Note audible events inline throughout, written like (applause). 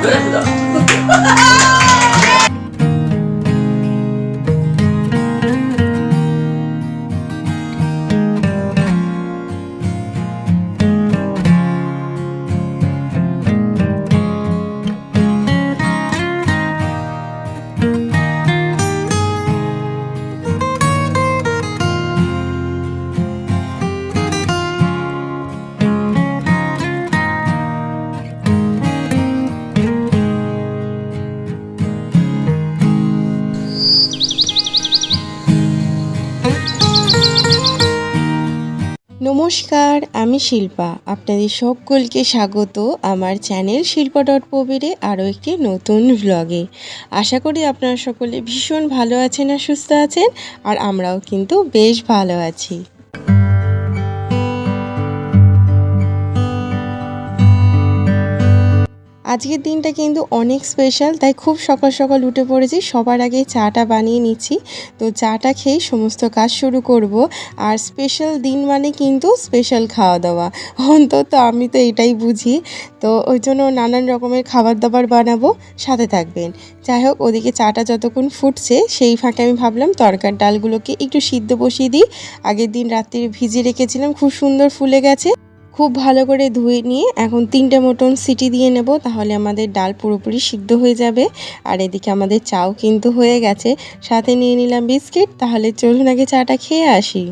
ブラフだ。নমস্কার, আমি শিল্পা। আপনাদের সকলকে স্বাগত আমার চ্যানেল শিল্পা ডট পবিরে আরও একটি নতুন ভ্লগে আশা করি আপনারা সকলে ভীষণ ভালো আছেন আর সুস্থ আছেন, আর আমরাও কিন্তু বেশ ভালো আছি। আজকের দিনটা কিন্তু অনেক স্পেশাল তাই খুব সকাল সকাল উঠে পড়েছি। সবার আগে চাটা বানিয়ে নিচ্ছি। তো চাটা খেয়েই সমস্ত কাজ শুরু করব। আর স্পেশাল দিন মানে কিন্তু স্পেশাল খাওয়া দাওয়া অন্তত আমি তো এটাই বুঝি। তো ওই জন্য নানান রকমের খাবার দাবার বানাবো। সাথে থাকবেন। যাই হোক, ওদিকে চাটা যতক্ষণ ফুটছে, সেই ফাঁকে আমি ভাবলাম তরকার ডালগুলোকে একটু সিদ্ধ বসিয়ে দিই। আগের দিন রাত্রে ভিজিয়ে রেখেছিলাম, খুব সুন্দর ফুলে গেছে। খুব ভালো করে ধুয়ে নিয়ে এখন তিনটে মতন সিটি দিয়ে নেব, তাহলে আমাদের ডাল পুরোপুরি সিদ্ধ হয়ে যাবে। আর এদিকে আমাদের চাও কিন্তু হয়ে গেছে। সাথে নিয়ে নিলাম বিস্কিট, তাহলে চলুন আগে চাটা খেয়ে আসি।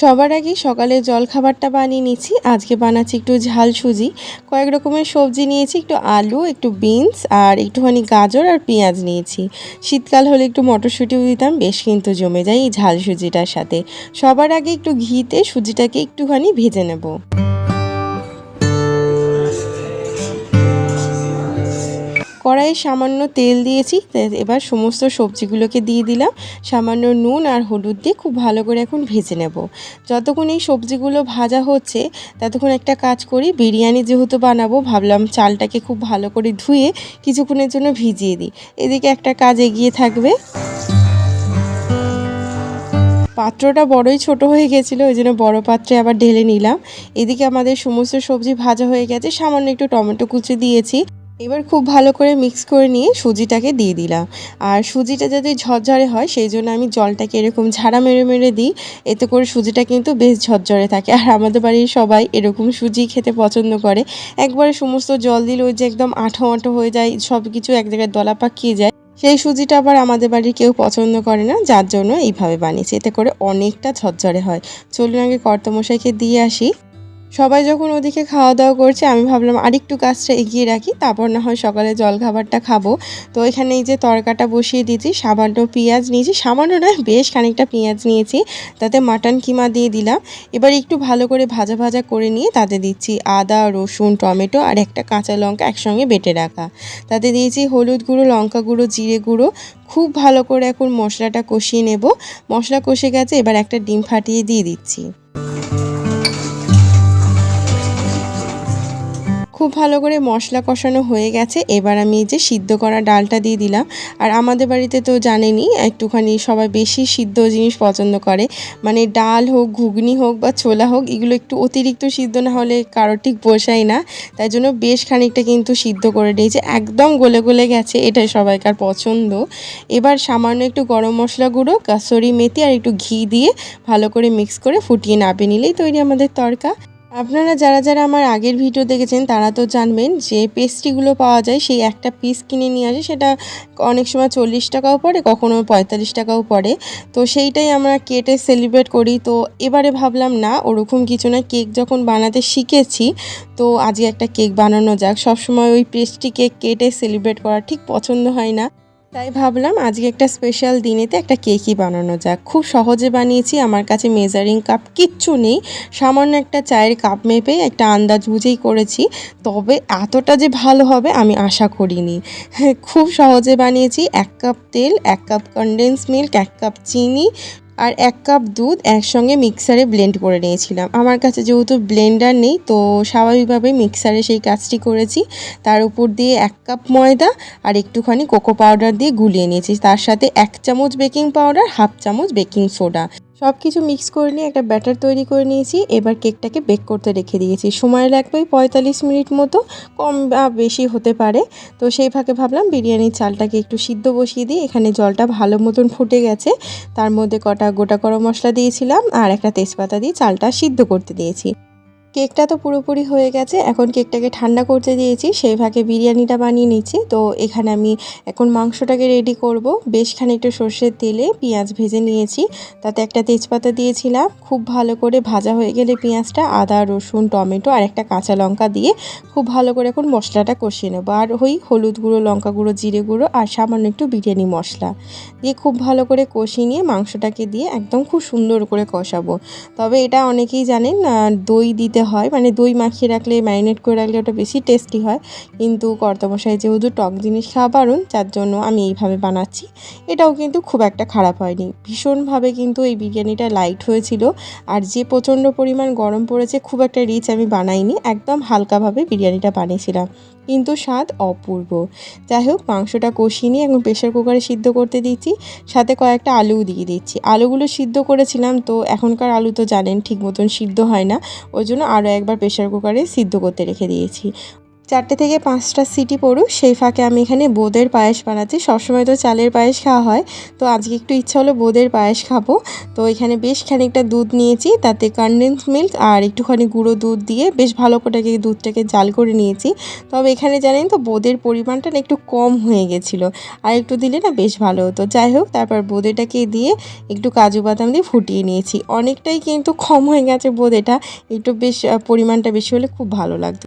সবার আগে সকালে জল খাবারটা বানিয়ে নিচ্ছি। আজকে বানাচ্ছি একটু ঝাল সুজি। কয়েক রকমের সবজি নিয়েছি, একটু আলু, একটু বিনস আর একটুখানি গাজর আর পেঁয়াজ নিয়েছি। শীতকাল হলে একটু মটরশুঁটিও দিতাম, বেশ কিন্তু জমে যায় এই ঝাল সুজিটার সাথে। সবার আগে একটু ঘিতে সুজিটাকে একটুখানি ভেজে নেব। কড়াইয়ে সামান্য তেল দিয়েছি। এবার সমস্ত সবজিগুলোকে দিয়ে দিলাম। সামান্য নুন আর হলুদ দিয়ে খুব ভালো করে এখন ভেজে নেব। যতক্ষণ এই সবজিগুলো ভাজা হচ্ছে, ততক্ষণ একটা কাজ করি, বিরিয়ানি যেহেতু বানাবো, ভাবলাম চালটাকে খুব ভালো করে ধুয়ে কিছুক্ষণের জন্য ভিজিয়ে দিই। এদিকে একটা কাজ এগিয়ে থাকবে। পাত্রটা বড়ই ছোট হয়ে গেছিল, ওই জন্য বড়ো পাত্রে আবার ঢেলে নিলাম। এদিকে আমাদের সমস্ত সবজি ভাজা হয়ে গেছে, সামান্য একটু টমেটো কুচি দিয়েছি। এবার খুব ভালো করে মিক্স করে নিয়ে সুজিটাকে দিয়ে দিলাম। আর সুজিটা যদি ঝরঝরে হয়, সেই জন্য আমি জলটাকে এরকম ঝাড়া মেরে মেরে দিই। এতে করে সুজিটা কিন্তু বেশ ঝরঝরে থাকে। আর আমাদের বাড়ির সবাই এরকম সুজি খেতে পছন্দ করে। একবারে সমস্ত জল দিলে ওই যে একদম আঠো আঠো হয়ে যায় সব কিছু এক জায়গায় দলা পাকিয়ে যায়। সেই সুজিটা আবার আমাদের বাড়ির কেউ পছন্দ করে না, যার জন্য এইভাবে বানিয়েছি। এতে করে অনেকটা ঝরঝরে হয়। চলুন আগে কর্তমশাইকে দিয়ে আসি। সবাই যখন ওদিকে খাওয়া দাওয়া করছে, আমি ভাবলাম আরেকটু কাজটা এগিয়ে রাখি, তারপর না হয় সকালে জল খাবারটা খাব। তো এখানে এই যে তরকাটা বসিয়ে দিয়েছি, সামান্য পেঁয়াজ নিয়েছি, সামান্য না, বেশ খানিকটা পেঁয়াজ নিয়েছি, তাতে মাটন কিমা দিয়ে দিলাম। এবার একটু ভালো করে ভাজা ভাজা করে নিয়ে তাতে দিচ্ছি আদা, রসুন, টমেটো আর একটা কাঁচা লঙ্কা একসঙ্গে বেটে রাখা। তাতে দিয়েছি হলুদ গুঁড়ো, লঙ্কা গুঁড়ো, জিরে গুঁড়ো। খুব ভালো করে এখন মশলাটা কষিয়ে নেব। মশলা কষে গেছে, এবার একটা ডিম ফাটিয়ে দিয়ে দিচ্ছি। খুব ভালো করে মশলা কষানো হয়ে গেছে। এবার আমি যে সিদ্ধ করা ডালটা দিয়ে দিলাম। আর আমাদের বাড়িতে তো জানেনই, একটুখানি সবাই বেশি সিদ্ধ জিনিস পছন্দ করে। মানে ডাল হোক, ঘুগনি হোক বা ছোলা হোক, এগুলো একটু অতিরিক্ত সিদ্ধ না হলে কারোর ঠিক বসায় না। তাই জন্য বেশ খানিকটা কিন্তু সিদ্ধ করে দিয়েছে একদম গলে গলে গেছে, এটাই সবাইকার পছন্দ। এবার সামান্য একটু গরম মশলা গুঁড়ো, কাসরি মেথি আর একটু ঘি দিয়ে ভালো করে মিক্স করে ফুটিয়ে নাবে নিলেই তৈরি আমাদের তরকা। আপনারা যারা যারা আমার আগের ভিডিও দেখেছেন, তারা তো জানবেন যে পেস্ট্রিগুলো পাওয়া যায়, সেই একটা পিস কিনে নিয়ে আসে, সেটা অনেক সময় চল্লিশ টাকাও পড়ে, কখনো পঁয়তাল্লিশ টাকাও পড়ে। তো সেইটাই আমরা কেটে সেলিব্রেট করি। তো এবারে ভাবলাম, না, ওরকম কিছু না, কেক যখন বানাতে শিখেছি, তো আজকে একটা কেক বানানো যাক। সবসময় ওই পেস্ট্রি কেক কেটে সেলিব্রেট করা ঠিক পছন্দ হয় না। তাই ভাবলাম আজকে একটা স্পেশাল দিনেতে একটা কেকই বানানো যাক। খুব সহজে বানিয়েছি, আমার কাছে মেজারিং কাপ কিচ্ছু নেই। সামান্য একটা চায়ের কাপ মেপে একটা আন্দাজ বুঝেই করেছি। তবে এতটা যে ভালো হবে আমি আশা করিনি। (laughs) খুব সহজে বানিয়েছি, এক কাপ তেল, এক কাপ কনডেন্স মিল্ক এক কাপ চিনি আর এক কাপ দুধ একসঙ্গে মিক্সারে ব্লেন্ড করে নিয়েছিলাম। আমার কাছে যেহেতু ব্লেন্ডার নেই, তো স্বাভাবিকভাবে মিক্সারে সেই কাজটি করেছি। তার উপর দিয়ে এক কাপ ময়দা আর একটুখানি কোকো পাউডার দিয়ে গুলিয়ে নিয়েছি। তার সাথে এক চামচ বেকিং পাউডার, হাফ চামচ বেকিং সোডা। সব কিছু মিক্স করে নিয়ে একটা ব্যাটার তৈরি করে নিয়েছি। এবার কেকটাকে বেক করতে রেখে দিয়েছি। সময় লাগবে ওই পঁয়তাল্লিশ মিনিট মতো, কম বা বেশি হতে পারে। তো সেই ফাঁকে ভাবলাম বিরিয়ানির চালটাকে একটু সিদ্ধ বসিয়ে দিই। এখানে জলটা ভালো মতন ফুটে গেছে। তার মধ্যে কটা গোটা গরম মশলা দিয়েছিলাম আর একটা তেজপাতা দিয়ে চালটা সিদ্ধ করতে দিয়েছি। কেকটা তো পুরোপুরি হয়ে গেছে। এখন কেকটাকে ঠান্ডা করতে দিয়েছি, সেই ভাগে বিরিয়ানিটা বানিয়ে নিচ্ছি। তো এখানে আমি এখন মাংসটাকে রেডি করব। বেশ খানিকটা সর্ষের তেলে পেঁয়াজ ভেজে নিয়েছি। তাতে একটা তেজপাতা দিয়েছিলাম। খুব ভালো করে ভাজা হয়ে গেলে পেঁয়াজটা, আদা, রসুন, টমেটো আর একটা কাঁচা লঙ্কা দিয়ে খুব ভালো করে এখন মশলাটা কষিয়ে নেব। আর ওই হলুদ গুঁড়ো, লঙ্কা গুঁড়ো, জিরে গুঁড়ো আর সামান্য একটু বিরিয়ানি মশলা দিয়ে খুব ভালো করে কষিয়ে নিয়ে মাংসটাকে দিয়ে একদম খুব সুন্দর করে কষাবো। তবে এটা অনেকেই জানেন দই দিতে হয় মানে দই মাখিয়ে রাখলে ম্যারিনেট করে রাখলে ওটা বেশি টেস্টি হয়। কিন্তু কর্তমশাই যেহেতু টক জিনিস খাওয়া বারণ, যার জন্য আমি এইভাবে বানাচ্ছি। এটাও কিন্তু খুব একটা খারাপ হয়নি। ভীষণভাবে কিন্তু এই বিরিয়ানিটা লাইট হয়েছিল। আর যে প্রচণ্ড পরিমাণ গরম পড়েছে, খুব একটা রিচ আমি বানাইনি। একদম হালকাভাবে বিরিয়ানিটা বানিয়েছিলাম। কিন্তু স্বাদ অপূর্ব। যাই হোক মাংসটা কষিয়ে নিয়ে এখন প্রেশার কুকারে সিদ্ধ করতে দিচ্ছি। সাথে কয়েকটা আলুও দিয়ে দিচ্ছি। আলুগুলো সিদ্ধ করেছিলাম তো এখনকার আলু তো জানেন, ঠিক মতন সিদ্ধ হয় না। ওই জন্য আরও একবার প্রেশার কুকারে সিদ্ধ করতে রেখে দিয়েছি। চারটে থেকে পাঁচটা সিটি পড়ুক, সেই ফাঁকে আমি এখানে বোঁদের পায়েস বানাচ্ছি। সবসময় তো চালের পায়েস খাওয়া হয়, তো আজকে একটু ইচ্ছা হলো বোঁদের পায়েস খাব। তো এখানে বেশ খানিকটা দুধ নিয়েছি, তাতে কনডেন্স মিল্ক আর একটুখানি গুঁড়ো দুধ দিয়ে বেশ ভালো করে দুধটাকে জাল করে নিয়েছি। তবে এখানে জানেন তো, বোঁদের পরিমাণটা না একটু কম হয়ে গেছিল, আর একটু দিলে না বেশ ভালো হতো। যাই হোক, তারপর বোঁদেটাকে দিয়ে একটু কাজু বাদাম দিয়ে ফুটিয়ে নিয়েছি। অনেকটাই কিন্তু কম হয়ে গেছে বোঁদেটা, একটু বেশ পরিমাণটা বেশি হলে খুব ভালো লাগতো।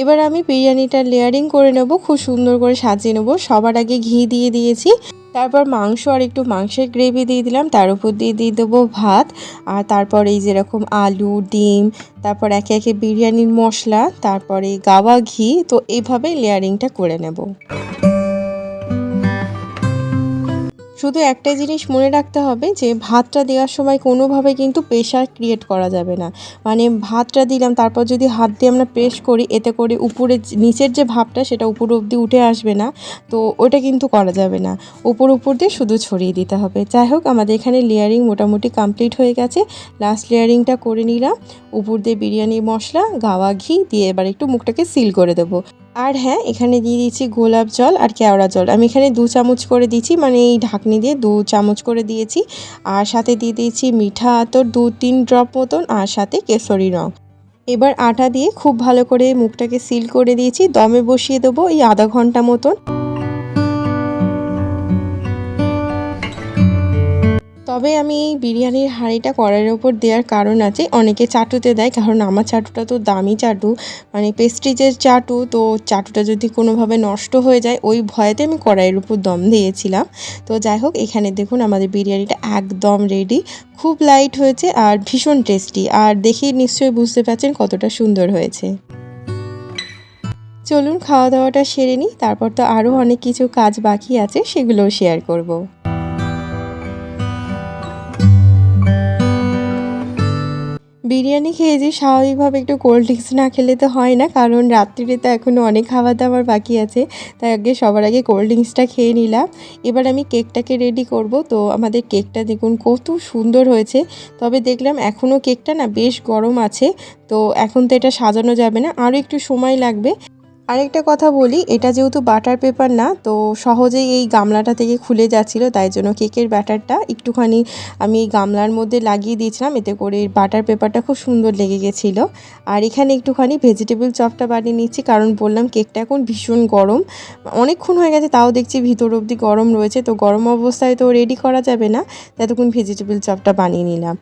এবার আমি বিরিয়ানিটা লেয়ারিং করে নেব, খুব সুন্দর করে সাজিয়ে নেব। সবার আগে ঘি দিয়ে দিয়েছি, তারপর মাংস আর একটু মাংসের গ্রেভি দিয়ে দিলাম, তার উপর দিয়ে দিয়ে দেবো ভাত। আর তারপর এই যেরকম আলু, ডিম, তারপর একে একে বিরিয়ানির মশলা, তারপরে গাওয়া ঘি, তো এইভাবে লেয়ারিংটা করে নেব। শুধু একটা জিনিস মনে রাখতে হবে যে ভাতটা দেওয়ার সময় কোনোভাবে কিন্তু প্রেশার ক্রিয়েট করা যাবে না। মানে ভাতটা দিলাম, তারপর যদি হাত দিয়ে আমরা প্রেস করি, এতে করে উপরে নিচের যে ভাবটা সেটা উপর অবধি উঠে আসবে না, তো ওটা কিন্তু করা যাবে না। উপর উপর দিয়ে শুধু ছড়িয়ে দিতে হবে। যাই হোক, আমাদের এখানে লেয়ারিং মোটামুটি কমপ্লিট হয়ে গেছে। লাস্ট লেয়ারিংটা করে নিলাম। উপর দিয়ে বিরিয়ানি মশলা, গাওয়া ঘি দিয়ে এবার একটু মুখটাকে সিল করে দেবো। আর হ্যাঁ এখানে দিয়ে দিয়েছি গোলাপ জল আর কেওড়া জল। আমি এখানে দু চামচ করে দিয়েছি মানে এই ঢাকনি দিয়ে দু চামচ করে দিয়েছি। আর সাথে দিয়ে দিয়েছি মিঠা আতর, দু তিন ড্রপ মতন, আর সাথে কেসরি রং। এবার আটা দিয়ে খুব ভালো করে মুখটাকে সিল করে দিয়েছি। দমে বসিয়ে দেবো এই আধা ঘণ্টা মতন। তবে আমি এই বিরিয়ানির হাঁড়িটা কড়াইয়ের ওপর দেওয়ার কারণ আছে। অনেকে চাটুতে দেয়, কারণ আমার চাটুটা তো দামি চাটু। মানে পেস্ট্রিজের চাটু, তো চাটুটা যদি কোনোভাবে নষ্ট হয়ে যায়, ওই ভয়েতে আমি কড়াইয়ের উপর দম দিয়েছিলাম। তো যাই হোক, এখানে দেখুন আমাদের বিরিয়ানিটা একদম রেডি খুব লাইট হয়েছে আর ভীষণ টেস্টি আর দেখেই নিশ্চয়ই বুঝতে পারছেন কতটা সুন্দর হয়েছে। চলুন খাওয়া দাওয়াটা সেরে নিই। তারপর তো আরও অনেক কিছু কাজ বাকি আছে, সেগুলোও শেয়ার করব। বিরিয়ানি খেয়ে যে স্বাভাবিকভাবে একটু কোল্ড ড্রিঙ্কস না খেলে তো হয় না, কারণ রাত্রিরে তো এখনও অনেক খাবার দাবার বাকি আছে, তাই আগে সবার আগে কোল্ড ড্রিঙ্কসটা খেয়ে নিলাম। এবার আমি কেকটাকে রেডি করব, তো আমাদের কেকটা দেখুন কত সুন্দর হয়েছে। তবে দেখলাম এখনও কেকটা না বেশ গরম আছে, তো এখন তো এটা সাজানো যাবে না আরও একটু সময় লাগবে। আরেকটা কথা বলি, এটা যেহেতু বাটার পেপার না, তো সহজেই এই গামলাটা থেকে খুলে যাচ্ছিল, তাই জন্য কেকের ব্যাটারটা একটুখানি আমি এই গামলার মধ্যে লাগিয়ে দিয়েছিলাম, এতে করে বাটার পেপারটা খুব সুন্দর লেগে গেছিল। আর এখানে একটুখানি ভেজিটেবল চপটা বানিয়ে নিচ্ছি, কারণ বললাম কেকটা এখন ভীষণ গরম। অনেকক্ষণ হয়ে গেছে, তাও দেখছি ভিতর অবধি গরম রয়েছে, তো গরম অবস্থায় তো রেডি করা যাবে না ততক্ষণ ভেজিটেবল চপটা বানিয়ে নিলাম।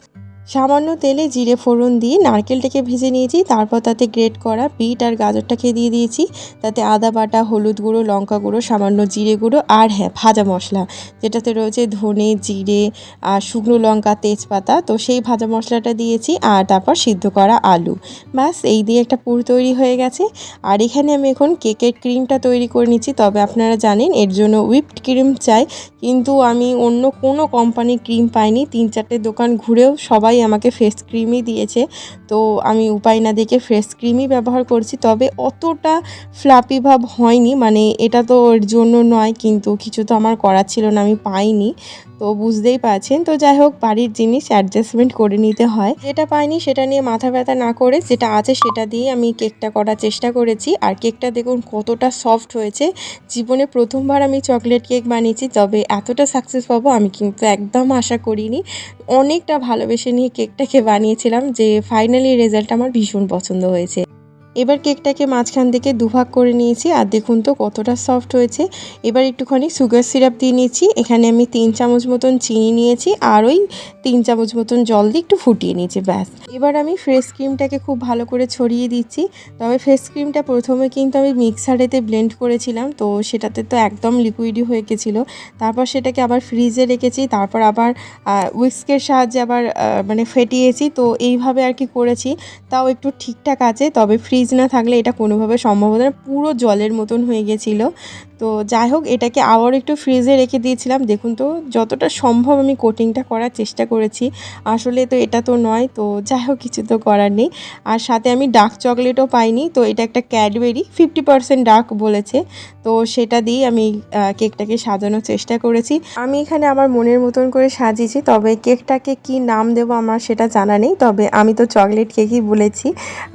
সামান্য তেলে জিরে ফোড়ন দিয়ে নারকেলটাকে ভেজে নিয়েছি। তারপর তাতে গ্রেট করা বিট আর গাজরটাকে দিয়ে দিয়েছি। তাতে আদা বাটা, হলুদ গুঁড়ো, লঙ্কা গুঁড়ো, সামান্য জিরে গুঁড়ো আর হ্যাঁ ভাজা মশলা। যেটাতে রয়েছে ধনে, জিরে আর শুকনো লঙ্কা, তেজপাতা। তো সেই ভাজা মশলাটা দিয়েছি আর তারপর সিদ্ধ করা আলু। ব্যাস, এই দিয়ে একটা পুর তৈরি হয়ে গেছে। আর এখানে আমি এখন কেকের ক্রিমটা তৈরি করে নিচ্ছি। তবে আপনারা জানেন, এর জন্য হুইপড ক্রিম চাই। কিন্তু আমি অন্য কোনো কোম্পানির ক্রিম পাইনি। তিন চারটে দোকান ঘুরেও সবাই আমাকে ফেস ক্রিমই দিয়েছে। তো আমি উপায় না দেখে ফেস ক্রিমই ব্যবহার করছি। তবে অতটা ফ্লাপি ভাব হয়নি। মানে এটা তো ওর জন্য নয়, কিন্তু কিছু তো আমার করার ছিল না, আমি পাইনি। তো বুঝতেই পারছেন। তো যাই হোক, বাড়ির জিনিস অ্যাডজাস্টমেন্ট করে নিতে হয়। যেটা পাইনি সেটা নিয়ে মাথা ব্যথা না করে যেটা আছে সেটা দিয়ে আমি কেকটা করার চেষ্টা করেছি। আর কেকটা দেখুন কতটা সফট হয়েছে। জীবনে প্রথমবার আমি চকলেট কেক বানিয়েছি, তবে এতটা সাকসেস পাবো আমি কিন্তু একদম আশা করিনি। অনেকটা ভালোবেসে নিয়ে কেকটাকে বানিয়েছিলাম, যে ফাইনালি রেজাল্ট আমার ভীষণ পছন্দ হয়েছে। এবার কেকটাকে মাঝখান থেকে দুভাগ করে নিয়েছি, আর দেখুন তো কতটা সফট হয়েছে। এবার একটুখানি সুগার সিরাপ দিয়ে নিয়েছি এখানে আমি তিন চামচ মতন চিনি নিয়েছি, আর ওই তিন চামচ মতন জল দিয়ে একটু ফুটিয়ে নিয়েছি, ব্যাস। এবার আমি ফ্রেশ ক্রিমটাকে খুব ভালো করে ছড়িয়ে দিচ্ছি, তবে ফ্রেশ ক্রিমটা প্রথমে কিন্তু আমি মিক্সারেতে ব্লেন্ড করেছিলাম, তো সেটাতে তো একদম লিকুইডই হয়ে গেছিল। তারপর সেটাকে আবার ফ্রিজে রেখেছি, তারপর আবার উইস্কের সাহায্যে আবার মানে ফেটিয়েছি, তো এইভাবে আর কি করেছি। তাও একটু ঠিকঠাক আছে, তবে ফ্রিজ না থাকলে এটা কোনোভাবে সম্ভব হতো না। পুরো জলের মতন হয়ে গেছিল। তো যাই হোক, এটাকে আবার একটু ফ্রিজে রেখে দিয়েছিলাম। দেখুন তো, যতটা সম্ভব আমি কোটিংটা করার চেষ্টা করেছি। আসলে তো এটা তো নয়, তো যাই হোক, কিছু তো করার নেই। আর সাথে আমি ডার্ক চকলেটও পাইনি, তো এটা একটা ক্যাডবেরি ফিফটি পার্সেন্ট ডার্ক বলেছে। তো সেটা দিয়েই আমি কেকটাকে সাজানোর চেষ্টা করেছি। আমি এখানে আমার মনের মতন করে সাজিয়েছি, তবে কেকটাকে কি নাম দেবো আমার সেটা জানা নেই। তবে আমি তো চকলেট কেকই বলেছি।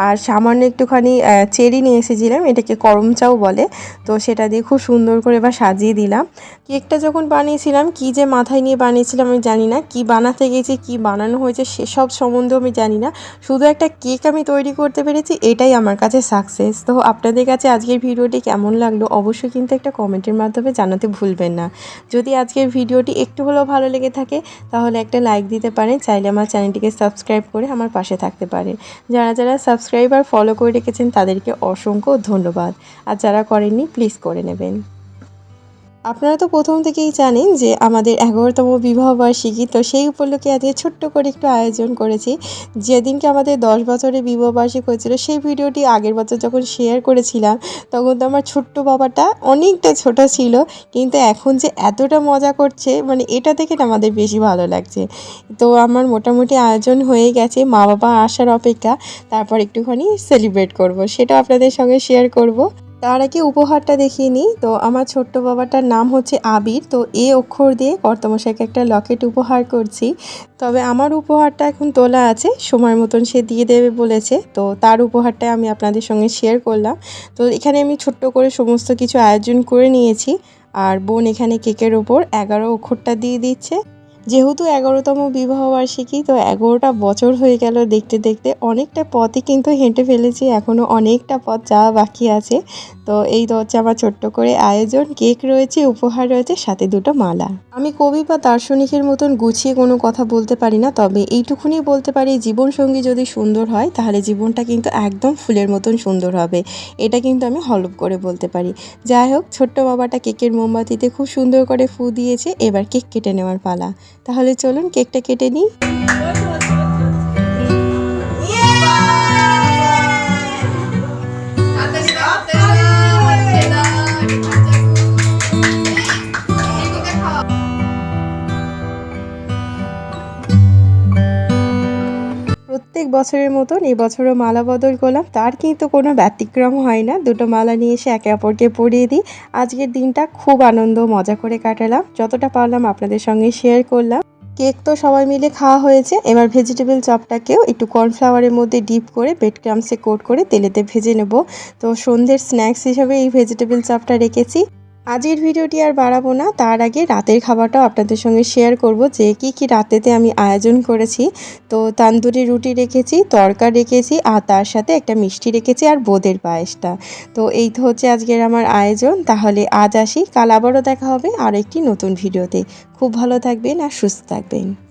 আর সামান্য একটুখানি চেরি নিয়ে এসেছিলাম, এটাকে করম চাও বলে। তো সেটা দিয়ে খুব সুন্দর করে এবার সাজিয়ে দিলাম। কেকটা যখন বানিয়েছিলাম, কি যে মাথায় নিয়ে বানিয়েছিলাম আমি জানি না। কি বানাতে গেছি, কি বানানো হয়েছে সেসব সম্বন্ধেও আমি জানি না। শুধু একটা কেক আমি তৈরি করতে পেরেছি, এটাই আমার কাছে সাকসেস তো আপনাদের কাছে আজকের ভিডিওটি কেমন লাগল অবশ্যই কিন্তু একটা কমেন্টের মাধ্যমে জানাতে ভুলবেন না। যদি আজকের ভিডিওটি একটু হলেও ভালো লেগে থাকে, তাহলে একটা লাইক দিতে পারেন। চাইলে আমার চ্যানেলটিকে সাবস্ক্রাইব করে আমার পাশে থাকতে পারেন। যারা যারা সাবস্ক্রাইব আর ফলো করে রেখেছেন, তাদেরকে অসংখ্য ধন্যবাদ। আর যারা করেননি প্লিজ করে নেবেন। আপনারা তো প্রথম থেকেই জানেন যে আমাদের এগারোতম বিবাহবার্ষিকী তো সেই উপলক্ষে আজকে ছোট্ট করে একটু আয়োজন করেছি। যেদিনকে আমাদের দশ বছরের বিবাহবার্ষিকী হয়েছিল, সেই ভিডিওটি আগের বছর যখন শেয়ার করেছিলাম, তখন তো আমার ছোট্ট বাবাটা অনেকটা ছোট ছিল, কিন্তু এখন যে এতটা মজা করছে মানে এটা না আমাদের বেশি ভালো লাগছে। তো আমার মোটামুটি আয়োজন হয়ে গেছে মা বাবা আসার অপেক্ষা, তারপর একটুখানি সেলিব্রেট করব সেটা আপনাদের সঙ্গে শেয়ার করব। তার আগে উপহারটা দেখিয়ে নিই। তো আমার ছোট্ট বাবাটার নাম হচ্ছে আবির। তো এ অক্ষর দিয়ে কর্তমশাইকে একটা লকেট উপহার করছি। তবে আমার উপহারটা এখন তোলা আছে, সময় মতন সে দিয়ে দেবে বলেছে। তো তার উপহারটা আমি আপনাদের সঙ্গে শেয়ার করলাম। তো এখানে আমি ছোট্ট করে সমস্ত কিছু আয়োজন করে নিয়েছি। আর বোন এখানে কেকের ওপর এগারো অক্ষরটা দিয়ে দিচ্ছে। যেহেতু এগারোতম বিবাহবার্ষিকী তো এগারোটা বছর হয়ে গেল দেখতে দেখতে। অনেকটা পথই কিন্তু হেঁটে ফেলেছি এখনও অনেকটা পথ যাওয়া বাকি আছে। তো এই তো হচ্ছে আমার ছোট্ট করে আয়োজন, কেক রয়েছে, উপহার রয়েছে, সাথে দুটো মালা। আমি কবি বা দার্শনিকের মতন গুছিয়ে কোনো কথা বলতে পারি না, তবে এইটুকুনি বলতে পারি, জীবনসঙ্গী যদি সুন্দর হয়, তাহলে জীবনটা কিন্তু একদম ফুলের মতন সুন্দর হবে। এটা কিন্তু আমি হলপ করে বলতে পারি। যাই হোক, ছোট্ট বাবাটা কেকের মোমবাতিতে খুব সুন্দর করে ফু দিয়েছে, এবার কেক কেটে নেওয়ার পালা। তাহলে চলুন কেকটা কেটে নিই। বছরের মতন এবছরও মালা বদল করলাম। তার কিন্তু কোনো ব্যতিক্রম হয় না। দুটো মালা নিয়ে এসে একে অপরকে পরিয়ে দিই। আজকের দিনটা খুব আনন্দ, মজা করে কাটালাম। যতটা পারলাম আপনাদের সঙ্গে শেয়ার করলাম। কেক তো সবাই মিলে খাওয়া হয়েছে। এবার ভেজিটেবল চপটাকেও একটু কর্নফ্লাওয়ারের মধ্যে ডিপ করে বেড ক্রামসে কোট করে তেলেতে ভেজে নেব। তো সন্ধ্যের স্ন্যাক্স হিসেবে এই ভেজিটেবল চপটা রেখেছি। আজকের ভিডিওটি আর বাড়াবো না। তার আগে রাতের খাবারটাও আপনাদের সঙ্গে শেয়ার করব যে কি কি রাতেতে আমি আয়োজন করেছি। তো তান্দুরি রুটি রেখেছি, তরকা রেখেছি, আর তার সাথে একটা মিষ্টি রেখেছি আর বোদের পায়েসটা। তো এই তো হচ্ছে আজকের আমার আয়োজন। তাহলে আজ আসি, কাল আবারও দেখা হবে আর একটি নতুন ভিডিওতে। খুব ভালো থাকবেন আর সুস্থ থাকবেন।